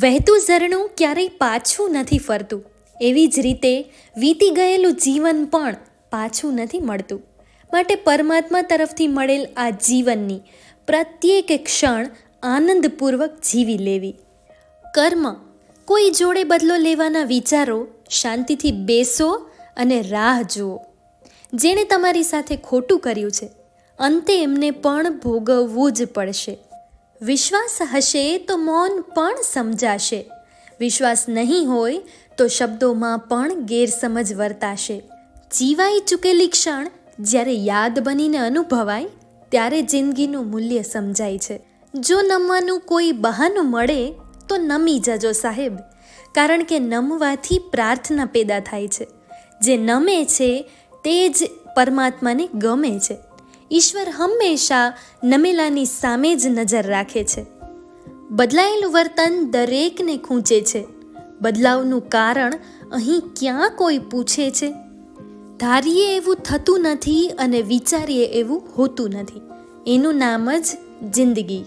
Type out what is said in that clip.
વહેતું ઝરણું ક્યારેય પાછું નથી ફરતું. એવી જ રીતે વીતી ગયેલું જીવન પણ પાછું નથી મળતું. માટે પરમાત્મા તરફથી મળેલ આ જીવનની પ્રત્યેક ક્ષણ આનંદપૂર્વક જીવી લેવી. કર્મ કોઈ જોડે બદલો લેવાના વિચારો શાંતિથી બેસો અને રાહ જુઓ. જેણે તમારી સાથે ખોટું કર્યું છે, અંતે એમને પણ ભોગવવું જ પડશે. વિશ્વાસ હશે તો મૌન પણ સમજાશે. વિશ્વાસ નહીં હોય તો શબ્દોમાં પણ ગેરસમજ વર્તાશે. જીવાઈ ચૂકેલી ક્ષણ જ્યારે યાદ બનીને અનુભવાય, ત્યારે જિંદગીનું મૂલ્ય સમજાય છે. જો નમવાનું કોઈ બહાનું મળે, તો નમી જજો સાહેબ. કારણ કે નમવાથી પ્રાર્થના પેદા થાય છે. જે નમે છે, તે જ પરમાત્માને ગમે છે. ઈશ્વર હંમેશા નમેલાની સામે જ નજર રાખે છે. બદલાયેલું વર્તન દરેકને ખૂંચે છે. બદલાવનું કારણ અહીં ક્યાં કોઈ પૂછે છે? ધારીએ એવું થતું નથી અને વિચારીએ એવું હોતું નથી. એનું નામ જ જિંદગી.